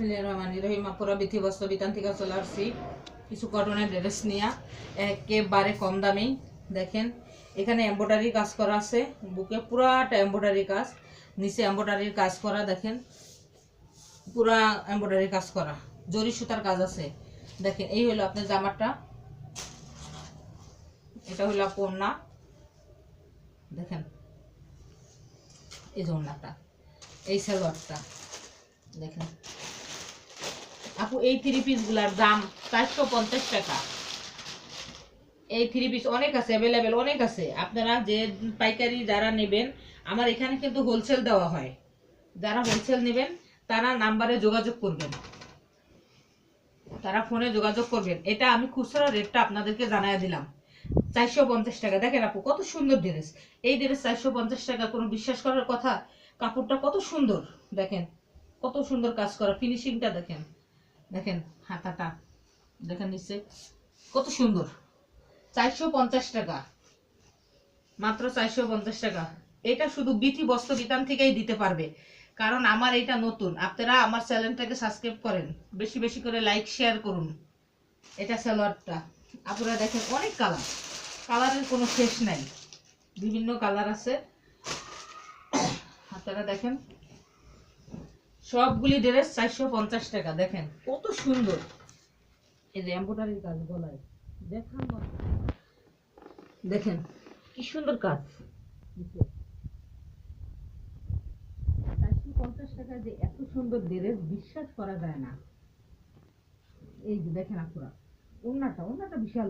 বিসমিল্লাহির রহমানির রহিম আপুরা বিথি বস্ত্র বিতান থেকে চলে আসছি কিছু কটনের ড্রেস নিয়ে একেবারে কম দামি দেখেন এখানে এম্ব্রয়ডারি কাজ করা আছে বুকে পুরাটা এম্ব্রয়ডারি কাজ নিচে এম্ব্রয়ডারির কাজ করা দেখেন, পুরা এম্ব্রয়ডারি কাজ করা। জরি সুতার কাজ আছে দেখেন, এই হলো আপনার জামাটা। এটা হলো কন্যা দেখেন এই যে এই সালোয়ারটা। দেখেন আপু, এই থ্রি পিসগুলার দাম চারশো পঞ্চাশ টাকা। এই থ্রি পিস অনেক আছে অ্যাভেলেবেল অনেক আছে। আপনারা যে পাইকারি যারা নেবেন, আমার এখানে কিন্তু হোলসেল দেওয়া হয়। যারা হোলসেল নেবেন, তারা নাম্বারে যোগাযোগ করবেন। তারা ফোনে যোগাযোগ করবেন। এটা আমি খুচরা রেটটা আপনাদেরকে জানাই দিলাম। চারশো পঞ্চাশ টাকা। দেখেন আপু, কত সুন্দর ড্রেস এই ড্রেস চারশো পঞ্চাশ টাকা, কোনো বিশ্বাস করার কথা? কাপড়টা কত সুন্দর, দেখেন। কত সুন্দর কাজ করা। ফিনিশিংটা দেখেন। দেখেন, হাতাটা, দেখেন নিচে, কত সুন্দর। চারশো পঞ্চাশ টাকা। মাত্র চারশো পঞ্চাশ টাকা। এটা শুধু বিথি বস্ত্র বিতান থেকেই দিতে পারবে। কারণ আমার এটা নতুন। আপনারা আমার চ্যানেলটাকে সাবস্ক্রাইব করেন। বেশি বেশি করে লাইক, শেয়ার করুন। এটা সালোয়ারটা। আপনারা দেখেন অনেক কালার। কালারের কোনো শেষ নাই। বিভিন্ন কালার আছে। আপনারা দেখেন। সবগুলি ড্রেস চারশো পঞ্চাশ টাকা, দেখেন, কত সুন্দর। এই যে এম্বোটারির কাজ গলায়, দেখান। দেখেন, কি সুন্দর কাজ। চারশো পঞ্চাশ টাকা যে এত সুন্দর ড্রেস বিশ্বাস করা যায় না। এই যে দেখেন আপুরা বিশাল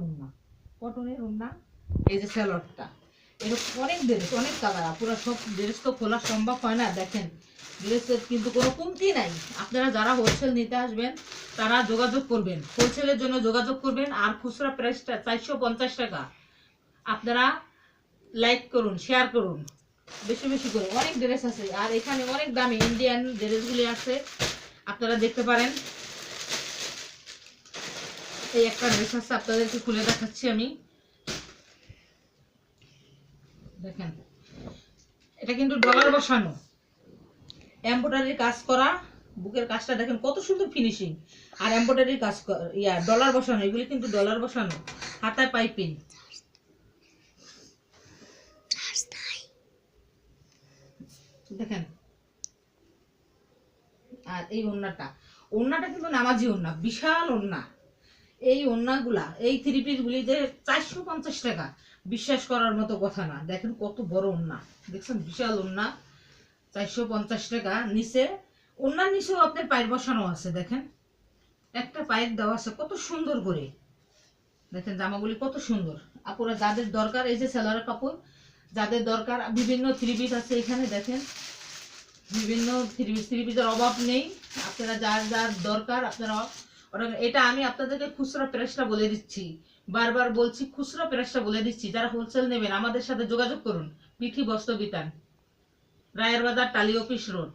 কটনের এই যে এরকম অনেক ড্রেস অনেক কালার আপুরা সব ড্রেস তো খোলা সম্ভব হয় না, দেখেন। ড্রেসের কিন্তু কোনো কমতি নাই। আপনারা যারা হোলসেল নিতে আসবেন, তারা যোগাযোগ করবেন। হোলসেলের জন্য যোগাযোগ করবেন, আর খুচরা প্রাইসটা চারশো পঞ্চাশ টাকা। আপনারা লাইক করুন শেয়ার করুন। বেশি বেশি করে। অনেক ড্রেস আছে। আর এখানে অনেক দামি ইন্ডিয়ান ড্রেসগুলি আছে। আপনারা দেখতে পারেন। এই একটা ড্রেস আছে, আপনাদেরকে খুলে দেখাচ্ছি আমি। দেখেন। এটা কিন্তু ডলার বসানো। এমব্রয়ডারির কাজ করা, বুকের কাজটা দেখেন কত সুন্দর ফিনিশিং আর এমব্রয়ডারির কাজ ইয়া, ডলার বসানো, এগুলি কিন্তু ডলার বসানো। হাতায় পাইপিং। দেখেন। আর এই ওড়নাটা ওড়নাটা কিন্তু নামাজি ওড়না বিশাল ওড়না এই ওড়নাগুলা এই থ্রি পিসগুলি যে চারশো টাকা। বিশ্বাস করার মতো কথা না। দেখেন কত বড় ওড়না। দেখছেন? বিশাল ওড়না। চারশো পঞ্চাশ টাকা নিচে। ওড়নার নিচেও আপনার পায়ের বসানো আছে, দেখেন? একটা পায়ের দেওয়া আছে, কত সুন্দর করে। দেখেন জামাগুলি কত সুন্দর। আপুরা যাদের দরকার, এই যে সেলার কাপড়, যাদের দরকার, বিভিন্ন থ্রি পিস আছে এখানে, দেখেন? বিভিন্ন থ্রি পিস থ্রি পিসের অভাব নেই। আপনারা যার যার দরকার, আপনারা এটা আমি আপনাদেরকে খুচরো প্রাইসটা বলে দিচ্ছি। বারবার বলছি, খুচরো প্রাইসটা বলে দিচ্ছি, যারা হোলসেল নেবেন, আমাদের সাথে যোগাযোগ করুন। পিঠি বস্ত্র বিতান, রায়ের বাজার, টালি অফিস রোড।